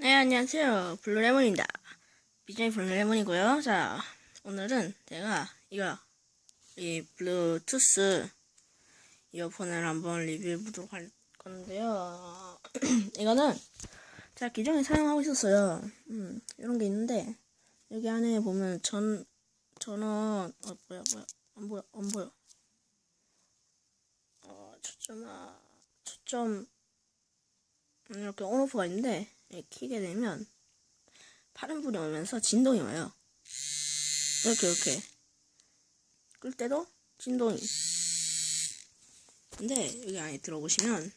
네, 안녕하세요. 블루레몬입니다. BJ 블루레몬이고요. 자, 오늘은 제가 이거, 이 블루투스 이어폰을 한번 리뷰해 보도록 할 건데요. 이거는 제가 기존에 사용하고 있었어요. 음, 이런 게 있는데, 여기 안에 보면 전, 전원, 어, 뭐야, 뭐야, 안 보여, 안 보여. 어, 초점 아, 초점, 음, 이렇게 온오프가 있는데 키게 되면 파란 불이 오면서 진동이 와요. 이렇게 이렇게 끌 때도 진동이. 근데 여기 안에 들어보시면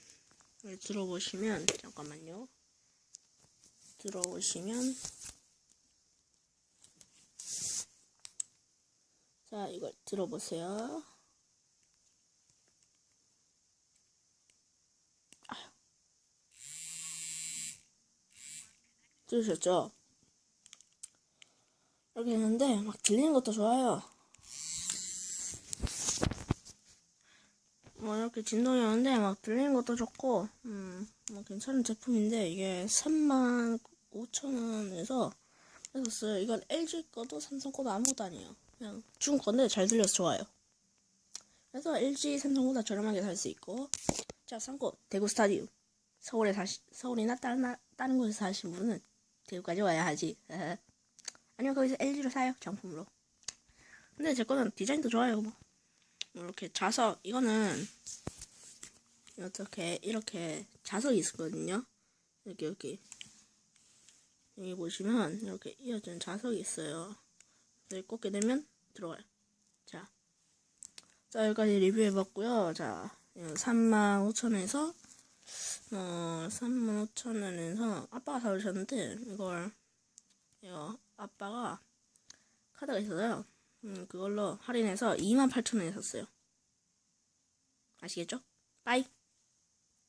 여기 들어보시면 잠깐만요. 들어보시면 자 이걸 들어보세요. 들으셨죠? 이렇게 했는데 막 들리는 것도 좋아요. 뭐 이렇게 진동이 오는데 막 들리는 것도 좋고 음, 뭐 괜찮은 제품인데 이게 3만 5천 원에서 했었어요. 이건 LG 거도 삼성 거도 아무것도 아니에요. 그냥 중국 건데 잘 들려서 좋아요. 그래서 LG, 삼성보다 저렴하게 살 수 있고 자, 상고 대구 스타디움 서울에 사시 서울이나 다른 나, 다른 곳에 사신 분은 대구까지 와야 하지. 아니면 거기서 LG로 사요 정품으로. 근데 제 거는 디자인도 좋아요. 뭐. 뭐 이렇게 자석 이거는 어떻게 이렇게 자석이 있거든요. 이렇게 여기 여기 보시면 이렇게 이어진 자석이 있어요. 그래서 꽂게 되면 들어가요. 자, 자 여기까지 리뷰해봤고요. 자, 35,000원에서 어, 35,000원에서 아빠가 사오셨는데 이걸 이거 아빠가 카드가 있어서요. 음, 그걸로 할인해서 28,000원에 샀어요. 아시겠죠? 빠이.